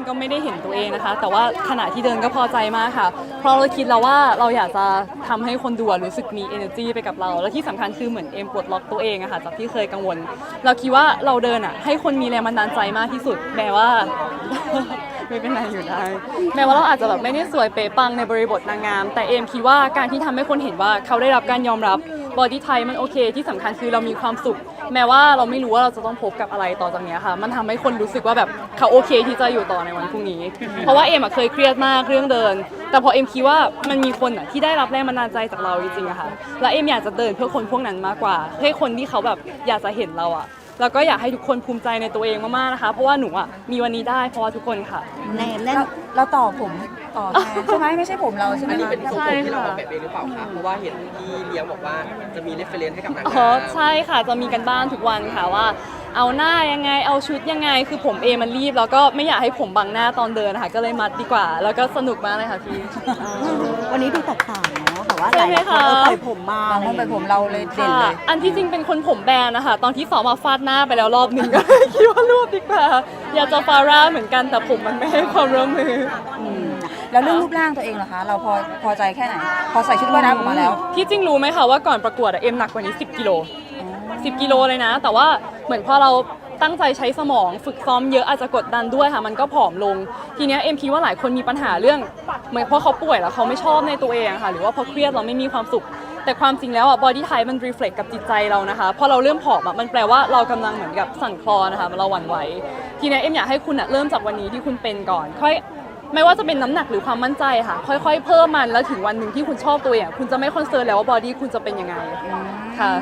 งก็ไม่ได้เห็นตัวเองนะคะ แต่ว่าขณะที่เดินก็พอใจมากค่ะ เพราะเราคิดแล้วว่าเราอยากจะทำให้คนดูรู้สึกมี energy ไปกับเรา และที่สำคัญคือเหมือนเอมปลดล็อกตัวเองอะค่ะจากที่เคยกังวล เราคิดว่าเราเดินอะให้คนมีแรงบันดาลใจมากที่สุดแม้ว่าไม่เป็นไรอยู่ได้แม้ว่าเราอาจจะแบบไม่ได้สวยเป๊ะปังในบริบทนางงาม แต่เอมคิดว่าการที่ทำให้คนเห็นว่าเขาได้รับการยอมรับ บอดี้ไทมันโอเค ที่สำคัญคือเรามีความสุข แม้ว่าเราไม่รู้ว่าเราจะต้องพบกับอะไรต่อจากนี้ค่ะ มันทำให้คนรู้สึกว่าแบบเขาโอเคที่จะอยู่ต่อในวันพรุ่งนี้ เพราะว่าเอ็มเคยเครียดมากเรื่องเดิน แต่พอเอ็มคิดว่ามันมีคนที่ได้รับแรงบันดาลใจจากเราจริงๆอะค่ะ และเอ็มอยากจะเดินเพื่อคนพวกนั้นมากกว่าเพื่อให้คนที่เขาแบบอยากจะเห็นเราอะแล้วก็อยากให้ทุกคนภูมิใจในตัวเองมากๆนะคะ เพราะว่าหนูอะมีวันนี้ได้เพราะว่าทุกคนค่ะ แน่นเราเราต่อผม ต่อแทนใช่ไหมไม่ใช่ผมเราใช่ไหมอันนี้คะเป็นทรงใช่ผมที่เราค่ะออกแบบเองหรือเปล่าคะเพราะว่าเห็นพี่เลี้ยงบอกว่าจะมีเรฟเฟรนซ์ให้กับนางอ๋งาอมใช่ค่ะจะมีกันบ้านทุกวันค่ะว่า เอาหน้ายังไงเอาชุดยังไง คือผมเองมันรีบ แล้วก็ไม่อยากให้ผมบังหน้าตอนเดินค่ะก็เลยมัดดีกว่า แล้วก็สนุกมากเลยค่ะพี่ วันนี้ดูแตกต่างเนาะแบบว่าหใช่ลายไหมคนคะเออปล่อยผมมาบางคนไปผมเราเลยเด่นค่ะเลย อันที่จริงเป็นคนผมแบนนะคะตอนที่สอบมาฟาดหน้าไปแล้วรอบหนึ่งก็ คิดว่ารวบดีกว่าอยากจะฟาร่าเหมือนกันแต่ผมมันไม่ให้ความร่วมมืออืมแล้วเรื่องรูปร่างตัวเองเหรอคะ เราพอพอใจแค่ไหน พอใส่ชุดว่ายน้ำออกมาแล้ว ที่จริงรู้ไหมคะว่าก่อนประกวดอะเอ็มหนักกว่านี้ 10กิโล 10 กิโลเลยนะ แต่ว่าเหมือนพอเราตั้งใจใช้สมองฝึกซ้อมเยอะอาจจะกดดันด้วยค่ะมันก็ผอมลง ทีเนี้ยเอ็มคิดว่าหลายคนมีปัญหาเรื่องเหมือนเพราะเขาป่วยแล้วเขาไม่ชอบในตัวเองค่ะ หรือว่าพอเครียดเราไม่มีความสุข แต่ความจริงแล้วอะบอดี้ไทมันรีเฟล็กกับจิตใจเรานะคะพอเราเริ่มผอมอะมันแปลว่าเรากำลังเหมือนกับสั่นคลอนนะคะเราหวั่นไหวทีเนี้ยเอ็มอยากให้คุณอะเริ่มจากวันนี้ที่คุณเป็นก่อน ค่อยไม่ว่าจะเป็นน้ำหนักหรือความมั่นใจค่ะ ค่อยๆ เพิ่มมันแล้วถึงวันหนึ่งที่คุณชอบตัวเองคุณจะไม่คอนเซิร์นแล้วว่าบอดี้คุณจะเป็นยังไงค่ะ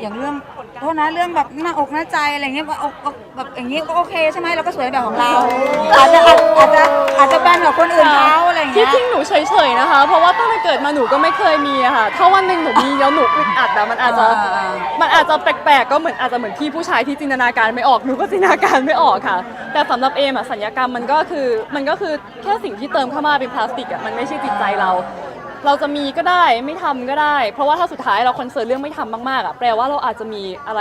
อืมอย่างเรื่องโทษนะเรื่องแบบหน้าอกหน้าใจอะไรเงี้ยว่าอกอกแบบอย่างงี้ก็โอเคใช่ไหมเราก็สวยแบบของเรา อาจจะอาจอาจจะอาจจะแบนกว่าคนอื่นเขาอะไรอย่างที่เงี้ยจริงหนูเฉยๆนะคะ เพราะว่าตั้งแต่เกิดมาหนูก็ไม่เคยมีอะค่ะ ถ้าวันหนึ่งหนูมีแล้วหนูอึดอัดอะมันอาจจะอ่ามันอาจจะแปลกๆ ก็เหมือนอาจจะเหมือนพี่ผู้ชายที่จินตนาการไม่ออก หนูก็จินตนาการไม่ออกค่ะ แต่สำหรับเอมอะสัญญกรรมมันก็คือมันก็คือแค่สิ่งที่เติมเข้ามาเป็นพลาสติกอะมันไม่ใช่จิตใจเรา เราจะมีก็ได้ไม่ทำก็ได้ เพราะว่าถ้าสุดท้ายเราคอนเซิร์นเรื่องไม่ทำมากๆอะแปลว่าเราอาจจะมีอะไร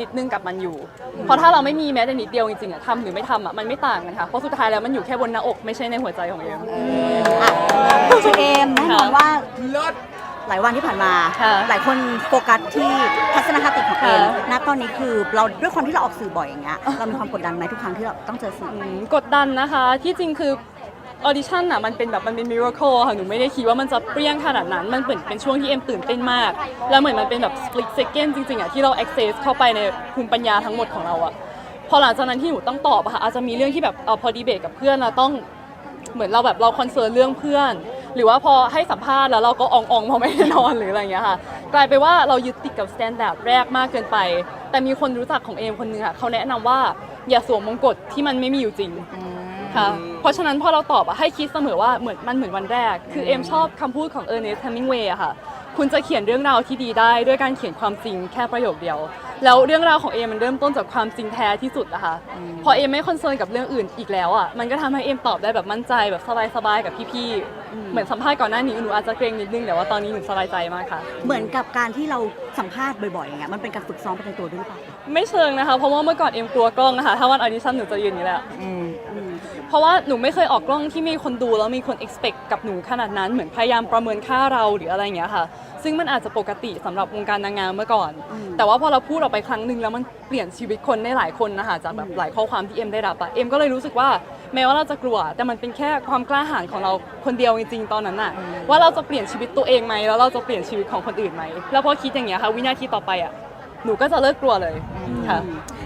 นิดนึงกับมันอยู่ เพราะถ้าเราไม่มีแม้แต่นิดเดียวจริงๆอะทำหรือไม่ทำอะมันไม่ต่างกันค่ะเพราะสุดท้ายแล้วมันอยู่แค่บนหน้าอกไม่ใช่ในหัวใจของเอมอะเชอเอมแน่นอนค่ะว่าเลิศหลายวันที่ผ่านมา ค่ะหลายคนโฟกัสที่ทัศนคติของเอมค่ะ ณตอนนี้คือเราด้วยความที่เราออกสื่อบ่อยอย่างเงี้ยเรามีความกดดันไหมทุกครั้งที่เราต้องเจอสื่อ อืมกดดันนะคะที่จริงคือ ออดิชั่นอะมันเป็นแบบมันเป็นมิราเคิลค่ะหนูไม่ได้คิดว่ามันจะเปรี้ยงขนาดนั้น มันเหมือนเป็นช่วงที่เอ็มตื่นเต้นมาก แล้วเหมือนมันเป็นแบบ split second จริงๆอะที่เรา access เข้าไปในภูมิปัญญาทั้งหมดของเราอะพอหลังจากนั้นที่หนูต้องตอบอะค่ะอาจจะมีเรื่องที่แบบเออพอดีเบตกับเพื่อนเราต้องเหมือนเราแบบเราคอนเซิร์นเรื่องเพื่อน หรือว่าพอให้สัมภาษณ์แล้วเราก็อองๆพอไม่ได้นอนหรืออะไรอย่างเงี้ยค่ะ กลายไปนว่าเรายึดติดกับสแตนดาร์ดแรกมากเกินไป แต่มีคนรู้จักของเอมคนนึงค่ะเขาแนะนำว่าอย่าสวมมงกุฎที่มันไม่มีอยู่จริง ค่ะ เพราะฉะนั้นพอเราตอบอะให้คิดเสมอว่าเหมือนมันเหมือนวันแรก คือเอมชอบคำพูดของเออร์เนสต์แฮมิงเวย์อะค่ะ คุณจะเขียนเรื่องราวที่ดีได้ด้วยการเขียนความจริงแค่ประโยคเดียว แล้วเรื่องราวของเอมมันเริ่มต้นจากความจริงแท้ที่สุดอะค่ะพอเอมไม่คอนเซิร์นกับเรื่องอื่นอีกแล้วอะมันก็ทำให้เอมตอบได้แบบมั่นใจแบบสบายๆกับพี่ๆ เหมือนสัมภาษณ์ก่อนหน้านี้หนูอาจจะเกรงนิดนึงแต่ว่าตอนนี้หนูสบายใจมากค่ะ เหมือนกับการที่เราสัมภาษณ์บ่อยๆอย่างเงี้ยมันเป็นการฝึกซ้อมไปในตัวด้วยหรือเปล่าไม่เชิงนะคะ เพราะว่าเมื่อก่อนเอมกลัวกล้องนะคะ ถ้าวันออดิชั่นหนูจะยืนอย่างนี้แหละ อืมเพ ราะว่าหนูไม่เคยออกกล้องที่มีคนดูแล้วมีคน expect กับหนูขนาดนั้นเหมือนพยายามประเมินค่าเราหรืออะไรอย่างเงี้ยค่ะ ซึ่งมันอาจจะปกติสำหรับวงการนางงามเมื่อก่อน แต่ว่าพอเราพูดออกไปครั้งหนึ่งแล้วมันเปลี่ยนชีวิตคนได้หลายคนนะคะจากแบบหลายข้อความที่เอ็มได้รับอะเอ็มก็เลยรู้สึกว่าแม้ว่าเราจะกลัว แต่มันเป็นแค่ความกล้าหาญของเราคนเดียวจริงๆตอนนั้นอะว่าเราจะเปลี่ยนชีวิตตัวเองไหมแล้วเราจะเปลี่ยนชีวิตของคนอื่นไหมแล้วพอคิดอย่างเงี้ยค่ะวินาทีต่อไปอะหนูก็จะเลิกกลัวเลยค่ะ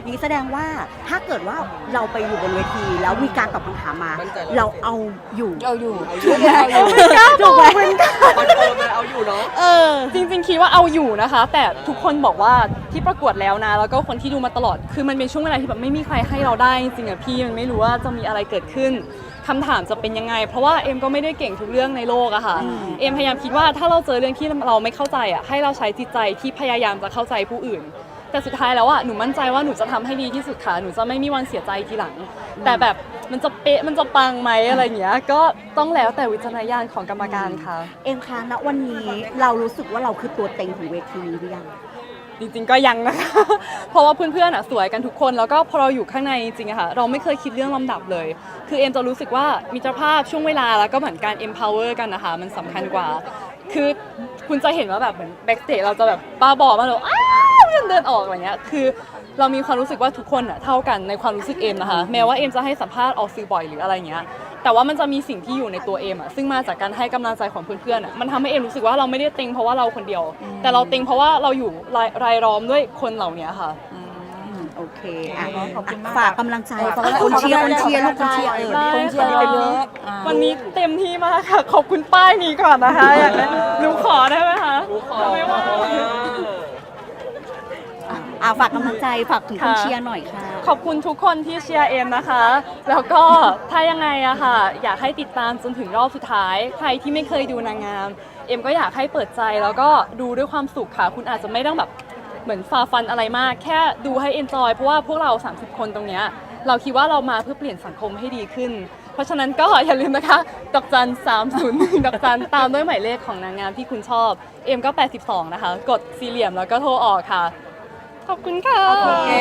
นี่แสดงว่าถ้าเกิดว่าเราไปอยู่บนเวที แล้วมีการตอบคำถามมามั่นใจเราเอาอยู่เอาอยู่ถูกไหมถูกไหมคอนโทรลเลยเอาอยู่เนาะเออจริง ๆ คิดว่าเอาอยู่นะคะ แต่ทุกคนบอกว่าที่ประกวดแล้วนะ แล้วก็คนที่ดูมาตลอดคือมันเป็นช่วงเวลาที่แบบไม่มีใครให้เราได้จริงๆอะพี่มันไม่รู้ว่าจะมีอะไรเกิดขึ้นคำถามจะเป็นยังไง เพราะว่าเอ็มก็ไม่ได้เก่งทุกเรื่องในโลกอะค่ะ เอ็มพยายามคิดว่าถ้าเราเจอเรื่องที่เราไม่เข้าใจอะให้เราใช้จิตใจที่พยายามจะเข้าใจผู้อื่น แต่สุดท้ายแล้วอะหนูมั่นใจว่าหนูจะทำให้ดีที่สุดค่ะ หนูจะไม่มีวันเสียใจทีหลัง แต่แบบมันจะเป๊ะมันจะปังไหมอะไรอย่างเงี้ย ก็ต้องแล้วแต่วิจารณญาณของกรรมการค่ะ เอ็มคะณวันนี้เรารู้สึกว่าเราคือตัวเต็งของเวทีนี้หรือยังจริงๆก็ยังนะคะ เพราะว่าเพื่อนๆอะสวยกันทุกคน แล้วก็พอเราอยู่ข้างในจริงๆอะค่ะ เราไม่เคยคิดเรื่องลำดับเลย คือเอ็มจะรู้สึกว่ามิตรภาพช่วงเวลาแล้วก็เหมือนการ empower กันนะคะ มันสำคัญกว่า คือคุณจะเห็นว่าแบบเหมือน backstage เราจะแบบบ้าบอมากเลยอ้าว เดินเดินออกอะไรเงี้ยคือ เรามีความรู้สึกว่าทุกคนอะเท่ากันในความรู้สึกเอ็มนะคะ แม้ว่าเอ็มจะให้สัมภาษณ์ออกสื่อบ่อยหรืออะไรเงี้ยแต่ว่ามันจะมีสิ่งที่อยู่ในตัวเอ็มอะซึ่งมาจากการให้กำลังใจของเพื่อนๆอะมันทำให้เอ็มรู้สึกว่าเราไม่ได้เต็งเพราะว่าเราคนเดียว แต่เราเต็งเพราะว่าเราอยู่รายรายล้อมด้วยคนเหล่านี้ค่ะ อืมโอเคอะขอบคุณมากฝากกำลังใจฝากกำลังคนเชียร์ขคอบนคุณเชียร์ลูกคนเชียร์เออ ได้คนเชียร์เยอะอ่า วันนี้เต็มที่มากค่ะ ขอบคุณป้ายนี้ก่อนนะคะอยากได้หนูขอได้ไหมคะรู้ขอไม่ว่า อะฝากกำลังใจฝากถึงคนค่ะ เชียร์หน่อยค่ะ ขอบคุณทุกคนที่เชียร์เอ็มนะคะ แล้วก็ถ้ายังไงอะค่ะ อยากให้ติดตามจนถึงรอบสุดท้าย ใครที่ไม่เคยดูนางงาม เอ็มก็อยากให้เปิดใจแล้วก็ดูด้วยความสุขค่ะ คุณอาจจะไม่ต้องแบบเหมือนฟาฟันอะไรมาก แค่ดูให้เอนจอยเพราะว่าพวกเรา 30 คนตรงเนี้ยเราคิดว่าเรามาเพื่อเปลี่ยนสังคมให้ดีขึ้น เพราะฉะนั้นก็อย่าลืมนะคะดอกจัน301ดอกจันตามด้วยหมายเลขของนางงามที่คุณชอบ เอ็มก็82นะคะ กดสี่เหลี่ยมแล้วก็โทรออกค่ะ ขอบคุณค่ะโอเค